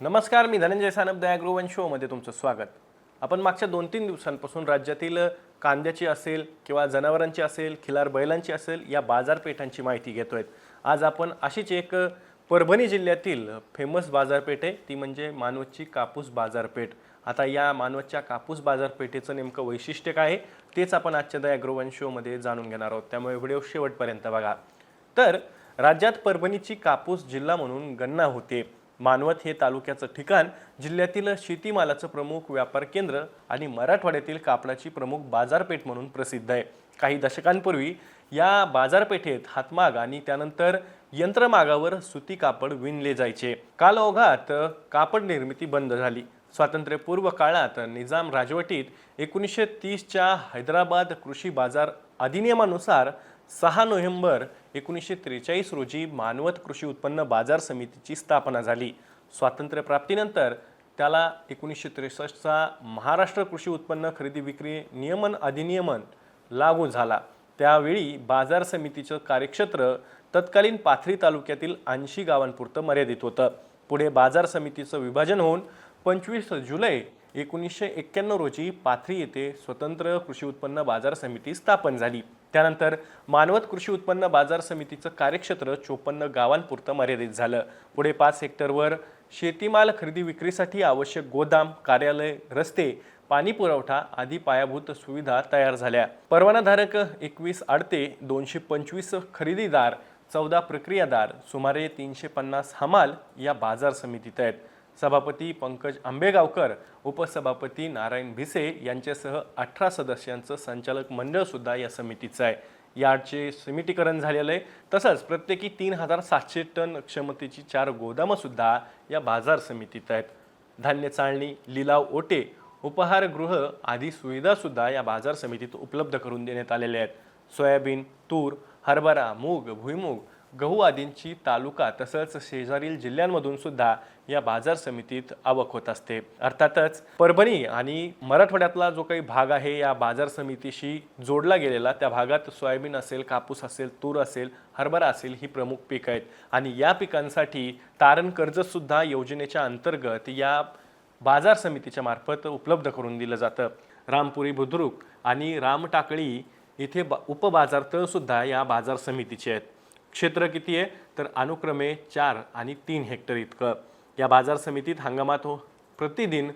नमस्कार मी धनंजय सानप द ॲग्रोवन शोमध्ये तुमचं स्वागत. आपण मागच्या दोन तीन दिवसांपासून राज्यातील कांद्याची असेल किंवा जनावरांची असेल खिलार बैलांची असेल या बाजारपेठांची माहिती घेतो आहे आज आपण अशीच एक परभणी जिल्ह्यातील फेमस बाजारपेठ आहे. ती म्हणजे मानवतची कापूस बाजारपेठ. आता या मानवतच्या कापूस बाजारपेठेचं नेमकं वैशिष्ट्य काय आहे तेच आपण आजच्या द ॲग्रोवन शोमध्ये जाणून घेणार आहोत. त्यामुळे व्हिडिओ शेवटपर्यंत बघा. तर राज्यात परभणीची कापूस जिल्हा म्हणून गणना होते. मानवत हे तालुक्याचं ठिकाण जिल्ह्यातील शेतीमालाचं प्रमुख व्यापार केंद्र आणि मराठवाड्यातील कापडाची प्रमुख बाजारपेठ म्हणून प्रसिद्ध आहे. काही दशकांपूर्वी या बाजारपेठेत हातमाग आणि त्यानंतर यंत्रमागावर सुती कापड विणले जायचे. कालओघात कापड निर्मिती बंद झाली. स्वातंत्र्यपूर्व काळात निजाम राजवटीत एकोणीसशे तीसच्या हैदराबाद कृषी बाजार अधिनियमानुसार सहा नोव्हेंबर एकोणीसशे त्रेचाळीस रोजी मानवत कृषी उत्पन्न बाजार समितीची स्थापना झाली. स्वातंत्र्यप्राप्तीनंतर त्याला एकोणीसशे त्रेसष्टचा महाराष्ट्र कृषी उत्पन्न खरेदी विक्री नियमन अधिनियमन लागू झाला. त्यावेळी बाजार समितीचं कार्यक्षेत्र तत्कालीन पाथरी तालुक्यातील ऐंशी गावांपुरतं मर्यादित होतं. पुढे बाजार समितीचं विभाजन होऊन पंचवीस जुलै एकोणीसशे एक्क्याण्णव रोजी पाथरी येथे स्वतंत्र कृषी उत्पन्न बाजार समिती स्थापन झाली. त्यानंतर मानवत कृषी उत्पन्न बाजार समितीचं कार्यक्षेत्र चोपन्न गावांपुरतं मर्यादित झालं. पुढे पाच हेक्टरवर शेतीमाल खरेदी विक्रीसाठी आवश्यक गोदाम कार्यालय रस्ते पाणी पुरवठा आदी पायाभूत सुविधा तयार झाल्या. परवानाधारक एकवीस आडते दोनशे पंचवीस खरेदीदार चौदा प्रक्रियादार सुमारे तीनशे पन्नास हमाल या बाजार समितीत आहेत. सभापती पंकज आंबेगावकर उपसभापती नारायण भिसे यांच्यासह अठरा सदस्यांचं संचालक मंडळसुद्धा या समितीचं आहे. यार्डचे सिमिटीकरण झालेलं आहे. तसंच प्रत्येकी तीन हजार सातशे टन क्षमतेची चार गोदामंसुद्धा या बाजार समितीत आहेत. धान्य चाळणी लिलाव ओटे उपहारगृह आदी सुविधासुद्धा या बाजार समितीत उपलब्ध करून देण्यात आलेल्या आहेत. सोयाबीन तूर हरभरा मूग भुईमूग गहू आदींची तालुका तसंच शेजारील जिल्ह्यांमधून सुद्धा या बाजार समितीत आवक होत असते. अर्थातच परभणी आणि मराठवाड्यातला जो काही भाग आहे या बाजार समितीशी जोडला गेलेला त्या भागात सोयाबीन असेल कापूस असेल तूर असेल हरभरा असेल ही प्रमुख पिकं आहेत. आणि या पिकांसाठी तारण कर्जसुद्धा योजनेच्या अंतर्गत या बाजार समितीच्या मार्फत उपलब्ध करून दिलं जातं. रामपुरी बुद्रुक आणि रामटाकळी इथे बा उपबाजारतळ सुद्धा या बाजार समितीचे आहेत. क्षेत्र किती आहे? तर अनुक्रमे चार आणि तीन हेक्टर इतकं. या बाजार समितीत हंगामात हो प्रतिदिन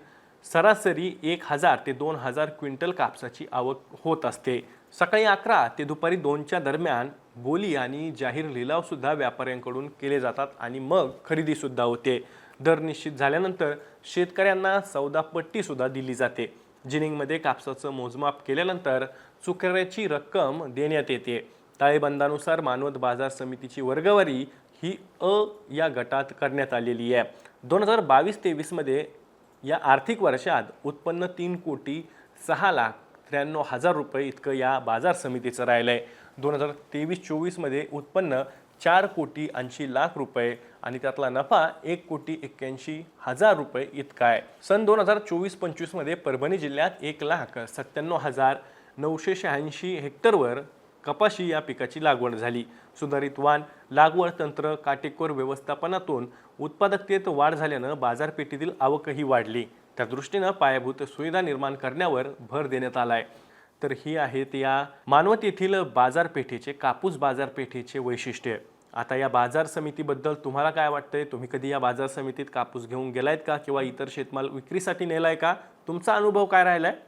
सरासरी एक हजार ते दोन हजार क्विंटल कापसाची आवक होत असते. सकाळी अकरा ते दुपारी दोनच्या दरम्यान बोली आणि जाहीर लिलावसुद्धा व्यापाऱ्यांकडून केले जातात आणि मग खरेदीसुद्धा होते. दर निश्चित झाल्यानंतर शेतकऱ्यांना सौदापट्टीसुद्धा दिली जाते जिनिंगमध्ये कापसाचं मोजमाप केल्यानंतर चुकऱ्याची रक्कम देण्यात येते. ताळेबंदानुसार मानवत बाजार समितीची वर्गवारी ही अ या गटात करण्यात आलेली आहे. दोन हजार बावीस तेवीसमध्ये या आर्थिक वर्षात उत्पन्न तीन कोटी सहा लाख त्र्याण्णव हजार रुपये इतकं या बाजार समितीचं राहिलं आहे दोन हजार तेवीस चोवीसमध्ये उत्पन्न चार कोटी ऐंशी लाख रुपये आणि त्यातला नफा एक कोटी एक्क्याऐंशी हजार रुपये इतका आहे. सन दोन हजार चोवीस पंचवीसमध्ये परभणी जिल्ह्यात एक लाख सत्त्याण्णव हजार नऊशे शहाऐंशी हेक्टरवर कपाशी या पिकाची लागवड झाली. सुधारित वाण लागवड तंत्र काटेकोर व्यवस्थापनातून उत्पादकतेत वाढ झाल्यानं बाजारपेठेतील आवकही वाढली. त्या दृष्टीनं पायाभूत सुविधा निर्माण करण्यावर भर देण्यात आलाय. तर ही आहेत या मानवत येथील बाजारपेठेचे कापूस बाजारपेठेचे वैशिष्ट्य. आता या बाजार समितीबद्दल तुम्हाला काय वाटतंय? तुम्ही कधी या बाजार समितीत कापूस घेऊन गेलायत का? किंवा इतर शेतमाल विक्रीसाठी नेलाय का? तुमचा अनुभव काय राहिला आहे